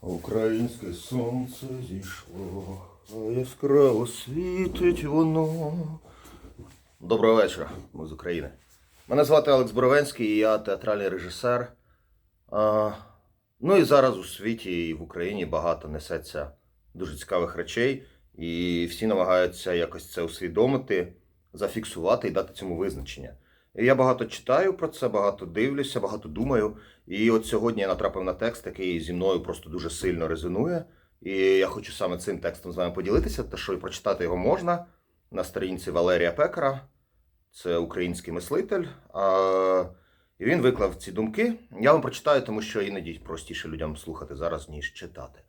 Українське сонце зійшло, а яскраво світить воно. Доброго вечора, ми з України. Мене звати Алекс Боровенський, я театральний режисер. А, ну і зараз у світі і в Україні багато несеться дуже цікавих речей, і всі намагаються якось це усвідомити, зафіксувати і дати цьому визначення. Я багато читаю про це, багато дивлюся, багато думаю. І от сьогодні я натрапив на текст, який зі мною просто дуже сильно резонує. І я хочу саме цим текстом з вами поділитися, те, що і прочитати його можна на сторінці Валерія Пекара. Це український мислитель. І він виклав ці думки. Я вам прочитаю, тому що іноді простіше людям слухати зараз, ніж читати.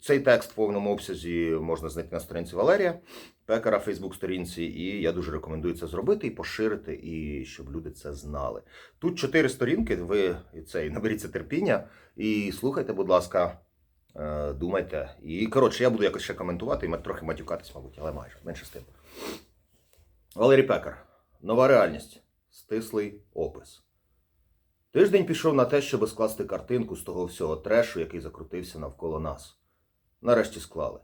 Цей текст в повному обсязі можна знайти на сторінці Валерія Пекара, Фейсбук-сторінці, і я дуже рекомендую це зробити і поширити, і щоб люди це знали. Тут чотири сторінки. Ви цей наберіться терпіння і слухайте, будь ласка, е, думайте. І коротше, я буду якось ще коментувати і трохи матюкатись, мабуть, але майже менше з тим. Валерій Пекар. Нова реальність. Стислий опис. Тиждень пішов на те, щоб скласти картинку з того всього трешу, який закрутився навколо нас. Нарешті склали.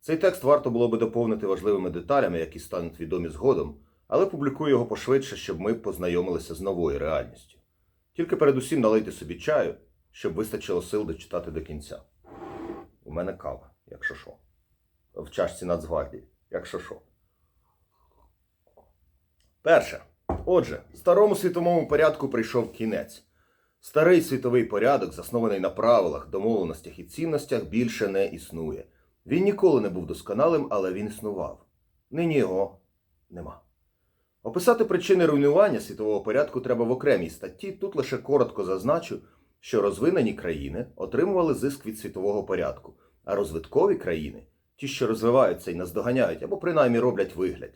Цей текст варто було би доповнити важливими деталями, які стануть відомі згодом, але публікую його пошвидше, щоб ми познайомилися з новою реальністю. Тільки передусім налийте собі чаю, щоб вистачило сил дочитати до кінця. У мене кава, якщо що. В чашці Нацгвардії, якщо що. Перше. Отже, старому світовому порядку прийшов кінець. Старий світовий порядок, заснований на правилах, домовленостях і цінностях, більше не існує. Він ніколи не був досконалим, але він існував. Нині його нема. Описати причини руйнування світового порядку треба в окремій статті. Тут лише коротко зазначу, що розвинені країни отримували зиск від світового порядку, а розвиткові країни, ті, що розвиваються і наздоганяють, або принаймні роблять вигляд,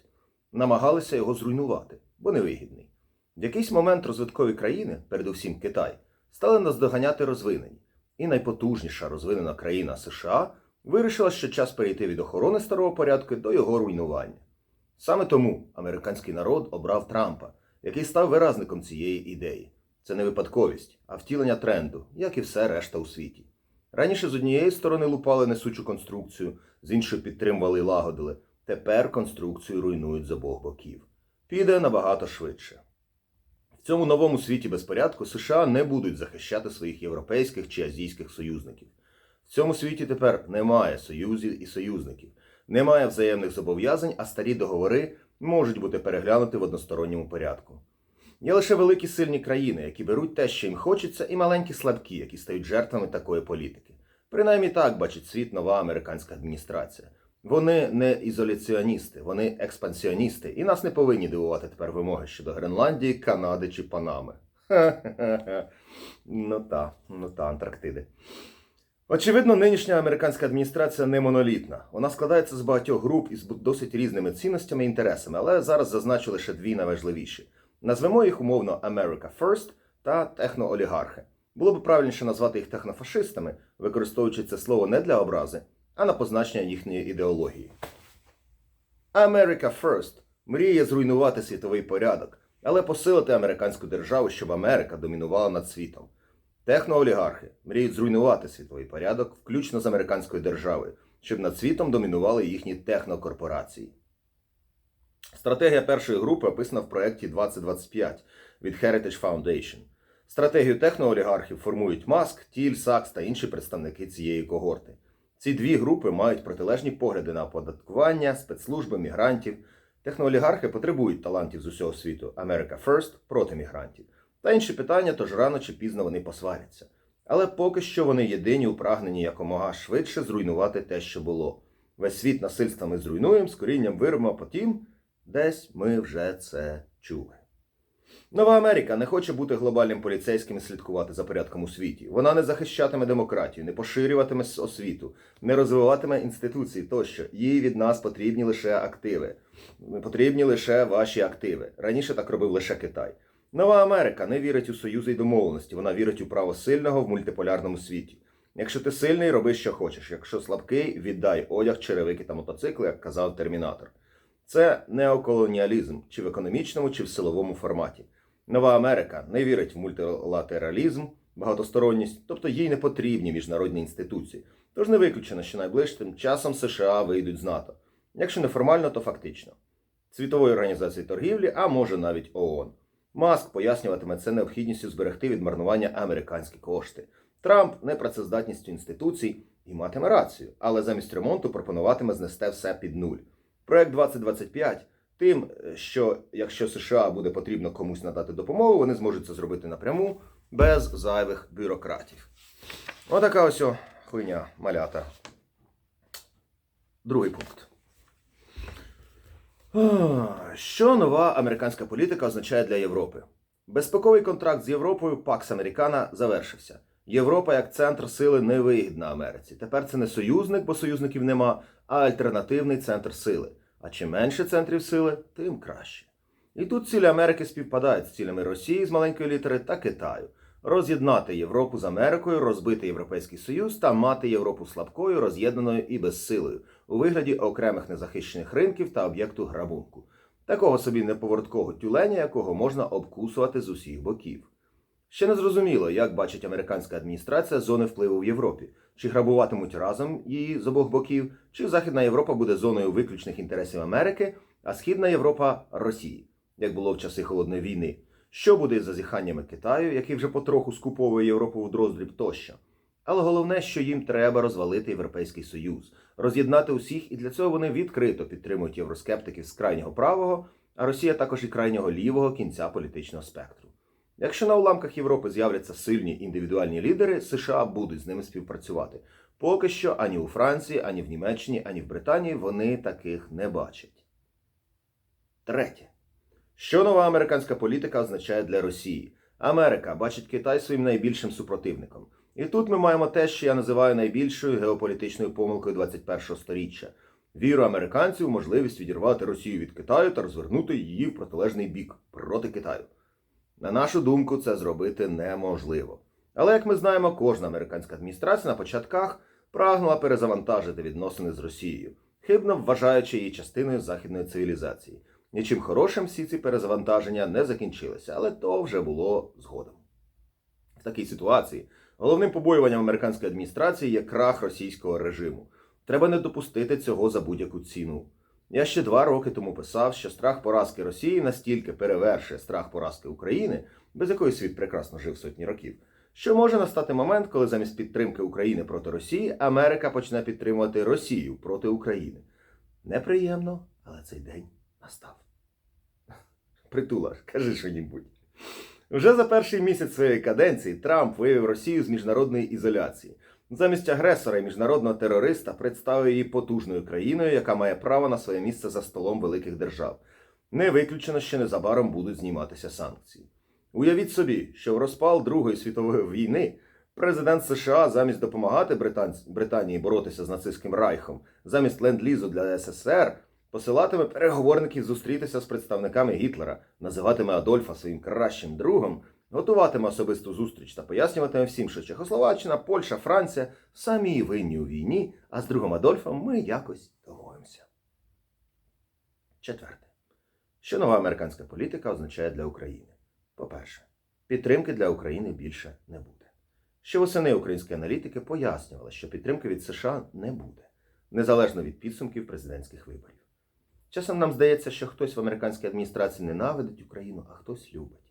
намагалися його зруйнувати, бо невигідний. В якийсь момент розвиткові країни, передусім Китай, стали наздоганяти розвинені, і найпотужніша розвинена країна США вирішила, що час перейти від охорони старого порядку до його руйнування. Саме тому американський народ обрав Трампа, який став виразником цієї ідеї. Це не випадковість, а втілення тренду, як і все решта у світі. Раніше з однієї сторони лупали несучу конструкцію, з іншої підтримували і лагодили. Тепер конструкцію руйнують з обох боків. Піде набагато швидше. В цьому новому світі безпорядку США не будуть захищати своїх європейських чи азійських союзників. В цьому світі тепер немає союзів і союзників, немає взаємних зобов'язань, а старі договори можуть бути переглянуті в односторонньому порядку. Є лише великі сильні країни, які беруть те, що їм хочеться, і маленькі слабкі, які стають жертвами такої політики. Принаймні так бачить світ нова американська адміністрація. Вони не ізоляціоністи, вони експансіоністи, і нас не повинні дивувати тепер вимоги щодо Гренландії, Канади чи Панами. Ха-ха-ха. Ну та, ну та, Антарктиди. Очевидно, нинішня американська адміністрація не монолітна. Вона складається з багатьох груп із досить різними цінностями і інтересами, але зараз зазначу лише дві найважливіші. Назвемо їх умовно America First та техноолігархи. Було б правильніше назвати їх технофашистами, використовуючи це слово не для образи, а на позначення їхньої ідеології. America First мріє зруйнувати світовий порядок, але посилити американську державу, щоб Америка домінувала над світом. Техноолігархи мріють зруйнувати світовий порядок, включно з американською державою, щоб над світом домінували їхні технокорпорації. Стратегія першої групи описана в проєкті 2025 від Heritage Foundation. Стратегію техноолігархів формують Маск, Тіль, Сакс та інші представники цієї когорти. Ці дві групи мають протилежні погляди на оподаткування, спецслужби, мігрантів. Техноолігархи потребують талантів з усього світу America First проти мігрантів. Та інші питання, тож рано чи пізно вони посваряться. Але поки що вони єдині у прагненні якомога швидше зруйнувати те, що було. Весь світ насильством ми зруйнуємо, з корінням виробимо, а потім десь ми вже це чули. Нова Америка не хоче бути глобальним поліцейським і слідкувати за порядком у світі. Вона не захищатиме демократію, не поширюватиме освіту, не розвиватиме інституції тощо. Їй від нас потрібні лише активи. Потрібні лише ваші активи. Раніше так робив лише Китай. Нова Америка не вірить у союзи й домовленості. Вона вірить у право сильного в мультиполярному світі. Якщо ти сильний, роби що хочеш. Якщо слабкий, віддай одяг, черевики та мотоцикли, як казав термінатор. Це неоколоніалізм чи в економічному, чи в силовому форматі. Нова Америка не вірить в мультилатералізм, багатосторонність, тобто їй не потрібні міжнародні інституції. Тож не виключено, що найближчим часом США вийдуть з НАТО. Якщо не формально, то фактично. Світової організації торгівлі, а може навіть ООН. Маск пояснюватиме це необхідністю зберегти від марнування американські кошти. Трамп непрацездатністю інституцій і матиме рацію, але замість ремонту пропонуватиме знести все під нуль. Проект 2025 тим, що якщо США буде потрібно комусь надати допомогу, вони зможуть це зробити напряму без зайвих бюрократів. Отака ось хуйня малята. Другий пункт. Що нова американська політика означає для Європи? Безпековий контракт з Європою Пакс Американа завершився. Європа як центр сили не вигідна Америці. Тепер це не союзник, бо союзників нема, а альтернативний центр сили. А чим менше центрів сили, тим краще. І тут цілі Америки співпадають з цілями Росії з маленької літери та Китаю. Роз'єднати Європу з Америкою, розбити Європейський Союз та мати Європу слабкою, роз'єднаною і безсилою у вигляді окремих незахищених ринків та об'єкту грабунку. Такого собі неповороткового тюленя, якого можна обкусувати з усіх боків. Ще не зрозуміло, як бачить американська адміністрація зони впливу в Європі, чи грабуватимуть разом її з обох боків, чи Західна Європа буде зоною виключних інтересів Америки, а Східна Європа Росії, як було в часи холодної війни. Що буде із зазіханнями Китаю, який вже потроху скуповує Європу в дроздріб тощо. Але головне, що їм треба розвалити Європейський Союз, роз'єднати усіх, і для цього вони відкрито підтримують євроскептиків з крайнього правого, а Росія також і крайнього лівого кінця політичного спектру. Якщо на уламках Європи з'являться сильні індивідуальні лідери, США будуть з ними співпрацювати. Поки що ані у Франції, ані в Німеччині, ані в Британії вони таких не бачать. Третє. Що нова американська політика означає для Росії? Америка бачить Китай своїм найбільшим супротивником. І тут ми маємо те, що я називаю найбільшою геополітичною помилкою 21-го сторіччя. Віру американців у можливість відірвати Росію від Китаю та розвернути її в протилежний бік проти Китаю. На нашу думку, це зробити неможливо. Але як ми знаємо, кожна американська адміністрація на початках прагнула перезавантажити відносини з Росією, хибно вважаючи її частиною західної цивілізації. Нічим хорошим всі ці перезавантаження не закінчилися, але то вже було згодом. В такій ситуації головним побоюванням американської адміністрації є крах російського режиму. Треба не допустити цього за будь-яку ціну. Я ще два роки тому писав, що страх поразки Росії настільки перевершує страх поразки України, без якої світ прекрасно жив сотні років, що може настати момент, коли замість підтримки України проти Росії Америка почне підтримувати Росію проти України. Неприємно, але цей день настав. Притула, кажи що-нібудь. Вже за перший місяць своєї каденції Трамп вивів Росію з міжнародної ізоляції. Замість агресора і міжнародного терориста представив її потужною країною, яка має право на своє місце за столом великих держав. Не виключено, що незабаром будуть зніматися санкції. Уявіть собі, що в розпал Другої світової війни президент США замість допомагати Британці- Британії боротися з нацистським райхом, замість ленд-лізу для СССР, посилатиме переговорників зустрітися з представниками Гітлера, називатиме Адольфа своїм кращим другом, готуватиме особисту зустріч та пояснюватиме всім, що Чехословаччина, Польща, Франція самі винні у війні, а з другом Адольфом ми якось домовимося. Четверте. Що нова американська політика означає для України? По-перше, підтримки для України більше не буде. Ще восени українські аналітики пояснювали, що підтримки від США не буде, незалежно від підсумків президентських виборів. Часом нам здається, що хтось в американській адміністрації ненавидить Україну, а хтось любить.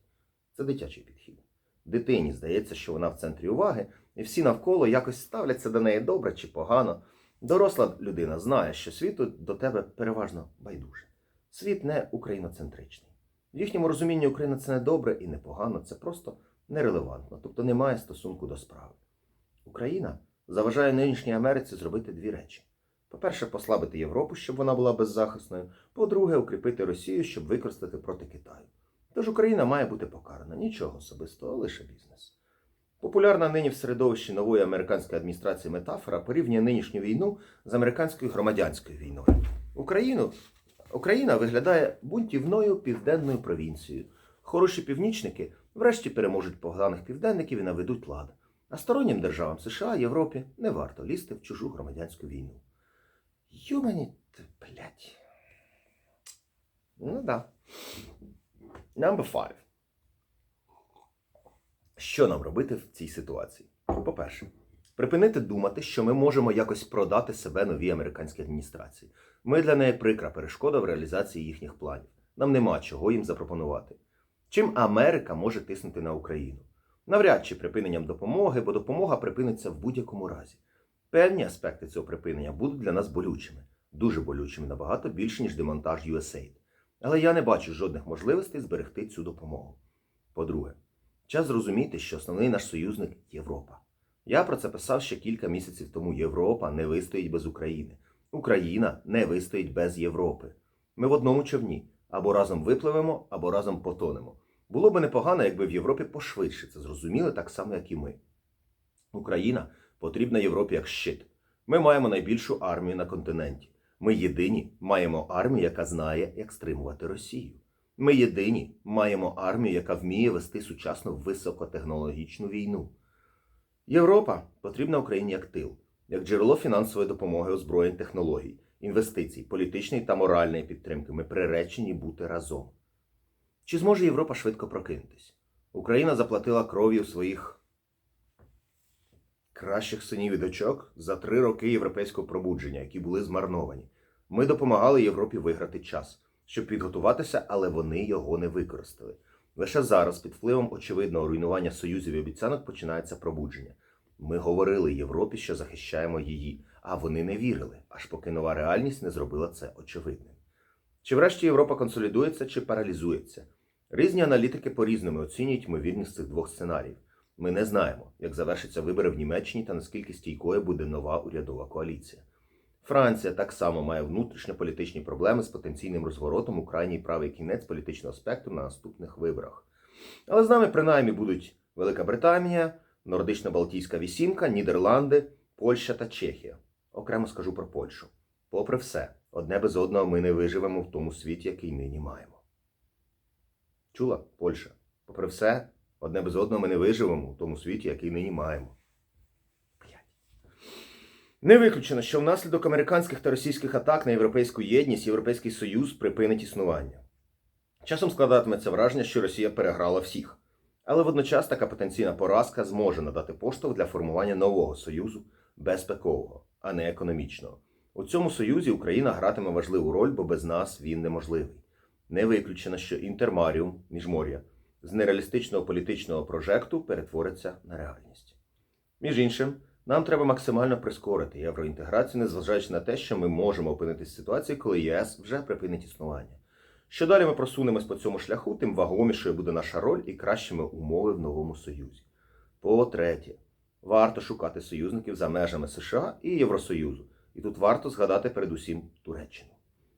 Це дитячий підхід. Дитині здається, що вона в центрі уваги, і всі навколо якось ставляться до неї добре чи погано. Доросла людина знає, що світу до тебе переважно байдуже. Світ не україноцентричний. В їхньому розумінні Україна це не добре і не погано, це просто нерелевантно, тобто не має стосунку до справи. Україна заважає нинішній Америці зробити дві речі: по-перше, послабити Європу, щоб вона була беззахисною, по-друге, укріпити Росію, щоб використати проти Китаю. Тож Україна має бути покарана нічого особистого, лише бізнес. Популярна нині в середовищі нової американської адміністрації метафора порівнює нинішню війну з американською громадянською війною. Україну, Україна виглядає бунтівною південною провінцією. Хороші північники врешті переможуть поганих південників і наведуть лад. А стороннім державам США, Європі не варто лізти в чужу громадянську війну. Юмані, блядь. Ну да. Number five. Що нам робити в цій ситуації? По-перше, припинити думати, що ми можемо якось продати себе новій американській адміністрації. Ми для неї прикра перешкода в реалізації їхніх планів. Нам нема чого їм запропонувати. Чим Америка може тиснути на Україну? Навряд чи припиненням допомоги, бо допомога припиниться в будь-якому разі. Певні аспекти цього припинення будуть для нас болючими, дуже болючими, набагато більше, ніж демонтаж USAID. Але я не бачу жодних можливостей зберегти цю допомогу. По-друге, час зрозуміти, що основний наш союзник Європа. Я про це писав ще кілька місяців тому. Європа не вистоїть без України. Україна не вистоїть без Європи. Ми в одному човні або разом випливемо, або разом потонемо. Було би непогано, якби в Європі пошвидше це зрозуміли так само, як і ми. Україна потрібна Європі як щит. Ми маємо найбільшу армію на континенті. Ми єдині маємо армію, яка знає, як стримувати Росію. Ми єдині маємо армію, яка вміє вести сучасну високотехнологічну війну. Європа потрібна Україні як тил, як джерело фінансової допомоги, озброєнь, технологій, інвестицій, політичної та моральної підтримки. Ми приречені бути разом. Чи зможе Європа швидко прокинутись? Україна заплатила кров'ю своїх кращих синів і дочок за три роки європейського пробудження, які були змарновані. Ми допомагали Європі виграти час, щоб підготуватися, але вони його не використали. Лише зараз, під впливом очевидного руйнування союзів і обіцянок, починається пробудження. Ми говорили Європі, що захищаємо її, а вони не вірили, аж поки нова реальність не зробила це очевидним. Чи врешті Європа консолідується чи паралізується? Різні аналітики по-різному оцінюють ймовірність цих двох сценаріїв. Ми не знаємо, як завершаться вибори в Німеччині та наскільки стійкою буде нова урядова коаліція. Франція так само має внутрішньополітичні проблеми з потенційним розворотом у крайній правий кінець політичного спектру на наступних виборах. Але з нами принаймні будуть Велика Британія, Нордично-Балтійська вісімка, Нідерланди, Польща та Чехія. Окремо скажу про Польщу. Попри все, одне без одного ми не виживемо в тому світі, який нині маємо. Чула Польща? Попри все, одне без одного ми не виживемо в тому світі, який нині маємо. Не виключено, що внаслідок американських та російських атак на європейську єдність Європейський Союз припинить існування. Часом складатиметься враження, що Росія переграла всіх. Але водночас така потенційна поразка зможе надати поштовх для формування нового союзу безпекового, а не економічного. У цьому союзі Україна гратиме важливу роль, бо без нас він неможливий. Не виключено, що інтермаріум міжмор'я з нереалістичного політичного прожекту перетвориться на реальність. Між іншим, нам треба максимально прискорити євроінтеграцію, незважаючи на те, що ми можемо опинитися в ситуації, коли ЄС вже припинить існування. Що далі ми просунемось по цьому шляху, тим вагомішою буде наша роль і кращими умови в новому союзі. По-третє, варто шукати союзників за межами США і Євросоюзу. І тут варто згадати передусім Туреччину.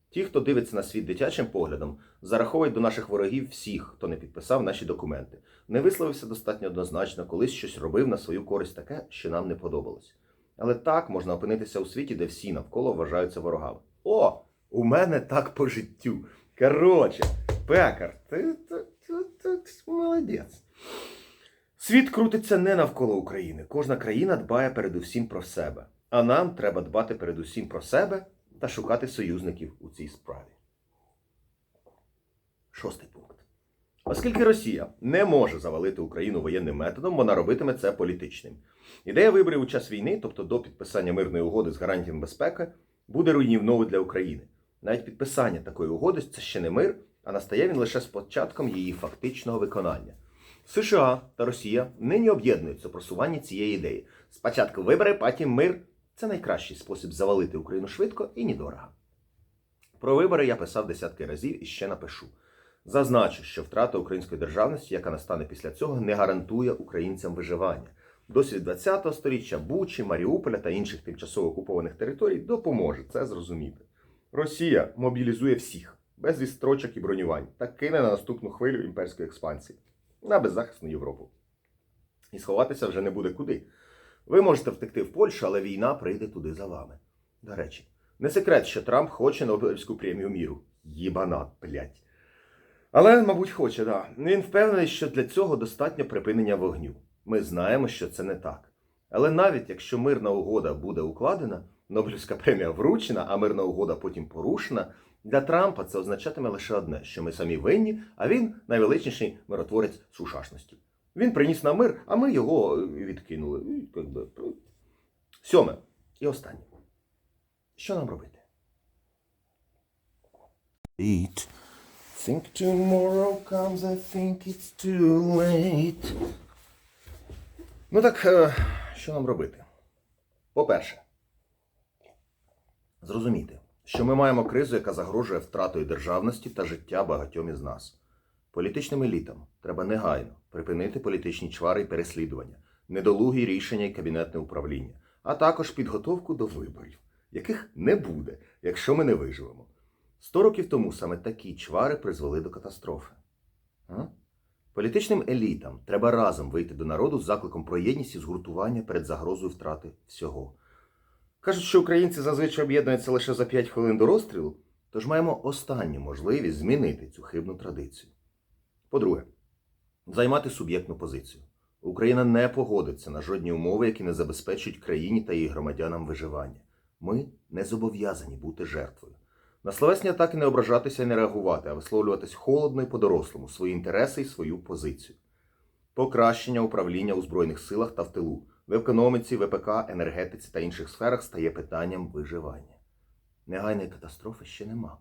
Ті, хто дивиться на світ дитячим поглядом, зараховують до наших ворогів всіх, хто не підписав наші документи, не висловився достатньо однозначно, колись щось робив на свою користь таке, що нам не подобалось. Але так можна опинитися у світі, де всі навколо вважаються ворогами. О, у мене так по життю. Короче, пекар, ти, ти, ти, ти, ти молодець. Світ крутиться не навколо України. Кожна країна дбає передусім про себе. А нам треба дбати передусім про себе та шукати союзників у цій справі. Шостий пункт. Оскільки Росія не може завалити Україну воєнним методом, вона робитиме це політичним. Ідея виборів у час війни, тобто до підписання мирної угоди з гарантіями безпеки, буде руйнівною для України. Навіть підписання такої угоди це ще не мир, а настає він лише з початком її фактичного виконання. США та Росія нині об'єднуються у просуванні цієї ідеї. Спочатку вибори, потім мир це найкращий спосіб завалити Україну швидко і недорого. Про вибори я писав десятки разів і ще напишу. Зазначу, що втрата української державності, яка настане після цього, не гарантує українцям виживання. Досвід ХХ століття Бучі, Маріуполя та інших тимчасово окупованих територій допоможе це зрозуміти. Росія мобілізує всіх, без відстрочок і бронювань, та кине на наступну хвилю імперської експансії на беззахисну Європу. І сховатися вже не буде куди. Ви можете втекти в Польщу, але війна прийде туди за вами. До речі, не секрет, що Трамп хоче Нобелівську премію міру. Єбанат, блядь. Але, мабуть, хоче, да. Він впевнений, що для цього достатньо припинення вогню. Ми знаємо, що це не так. Але навіть якщо мирна угода буде укладена, Нобелівська премія вручена, а мирна угода потім порушена, для Трампа це означатиме лише одне, що ми самі винні, а він найвеличніший миротворець сушашності. Він приніс нам мир, а ми його е, відкинули. І, би, ну. Сьоме. І останнє. Що нам робити? Eat. Think tomorrow comes, I think it's too late. Ну так, е, що нам робити? По-перше, зрозуміти, що ми маємо кризу, яка загрожує втратою державності та життя багатьом із нас. Політичним елітам треба негайно припинити політичні чвари і переслідування, недолугі рішення і кабінетне управління, а також підготовку до виборів, яких не буде, якщо ми не виживемо. Сто років тому саме такі чвари призвели до катастрофи. А? Політичним елітам треба разом вийти до народу з закликом про єдність і згуртування перед загрозою втрати всього. Кажуть, що українці зазвичай об'єднуються лише за 5 хвилин до розстрілу, тож маємо останню можливість змінити цю хибну традицію. По-друге, займати суб'єктну позицію. Україна не погодиться на жодні умови, які не забезпечують країні та її громадянам виживання. Ми не зобов'язані бути жертвою. На словесні атаки не ображатися і не реагувати, а висловлюватись холодно і по-дорослому свої інтереси і свою позицію. Покращення управління у Збройних силах та в тилу, в економіці, ВПК, енергетиці та інших сферах стає питанням виживання. Негайної катастрофи ще нема.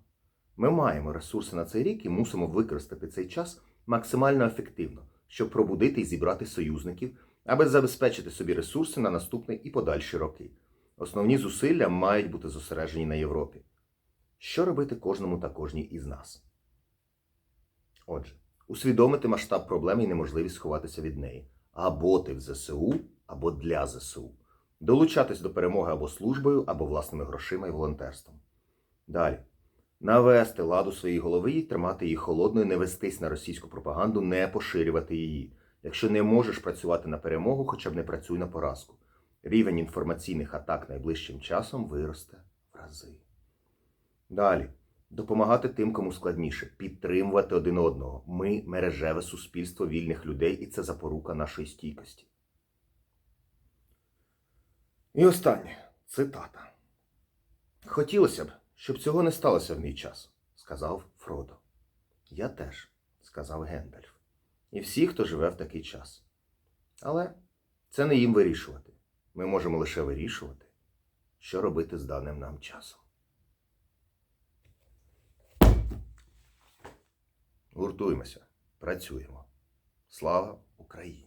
Ми маємо ресурси на цей рік і мусимо використати цей час максимально ефективно, щоб пробудити і зібрати союзників, аби забезпечити собі ресурси на наступний і подальші роки. Основні зусилля мають бути зосереджені на Європі. Що робити кожному та кожній із нас? Отже, усвідомити масштаб проблеми і неможливість сховатися від неї. Або ти в ЗСУ, або для ЗСУ. Долучатись до перемоги або службою, або власними грошима і волонтерством. Далі. Навести ладу своїй голови і тримати її холодною, не вестись на російську пропаганду, не поширювати її. Якщо не можеш працювати на перемогу, хоча б не працюй на поразку. Рівень інформаційних атак найближчим часом виросте в рази. Далі. Допомагати тим, кому складніше, підтримувати один одного. Ми мережеве суспільство вільних людей, і це запорука нашої стійкості. І останнє цитата. Хотілося б, щоб цього не сталося в мій час, сказав Фродо. Я теж, сказав Гендальф. І всі, хто живе в такий час. Але це не їм вирішувати. Ми можемо лише вирішувати, що робити з даним нам часом. Гуртуємося, працюємо. Слава Україні!